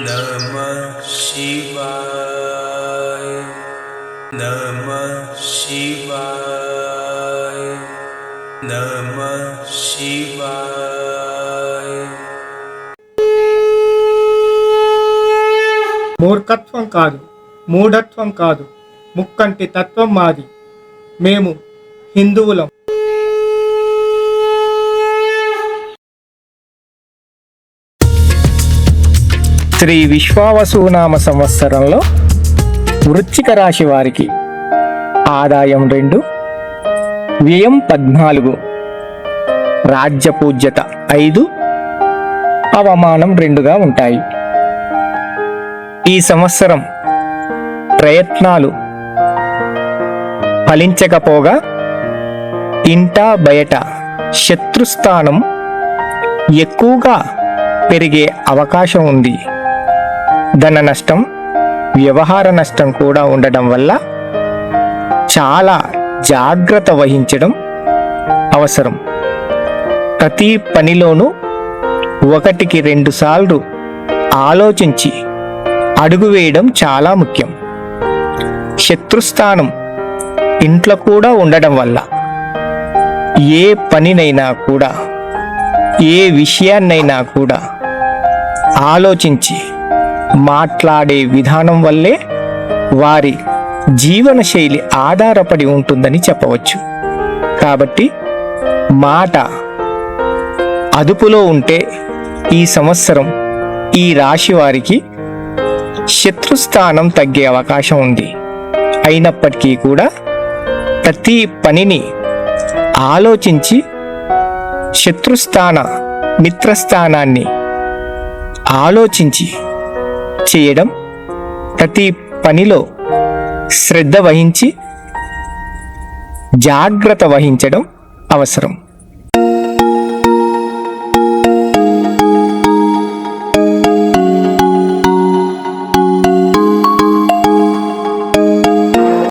నమ శివాయ నమ శివాయ నమ శివాయ. మూర్ఖత్వం కాదు మూఢత్వం కాదు ముక్కంటి తత్వం మాది. మేము హిందువులం. శ్రీ విశ్వావసునామ సంవత్సరంలో వృశ్చిక రాశి వారికి ఆదాయం రెండు వ్యయం పద్నాలుగు రాజ్య పూజ్యత ఐదు అవమానం రెండుగా ఉంటాయి. ఈ సంవత్సరం ప్రయత్నాలు ఫలించకపోగా ఇంటా బయట శత్రుస్థానం ఎక్కువగా పెరిగే అవకాశం ఉంది. ధన నష్టం వ్యవహార నష్టం కూడా ఉండడం వల్ల చాలా జాగ్రత్త వహించడం అవసరం. ప్రతి పనిలోనూ ఒకటికి రెండు సార్లు ఆలోచించి అడుగు వేయడం చాలా ముఖ్యం. శత్రుస్థానం ఇంట్లో కూడా ఉండడం వల్ల ఏ పనినైనా కూడా ఏ విషయాన్నైనా కూడా ఆలోచించి మాట్లాడే విధానం వల్లే వారి జీవన శైలి ఆధారపడి ఉంటుందని చెప్పవచ్చు. కాబట్టి మాట అదుపులో ఉంటే ఈ సంవత్సరం ఈ రాశి వారికి శత్రుస్థానం తగ్గే అవకాశం ఉంది. అయినప్పటికీ కూడా ప్రతి పనిని ఆలోచించి శత్రుస్థాన మిత్రస్థానాన్ని ఆలోచించి చేయడం ప్రతి పనిలో శ్రద్ధ వహించి జాగ్రత్త వహించడం అవసరం.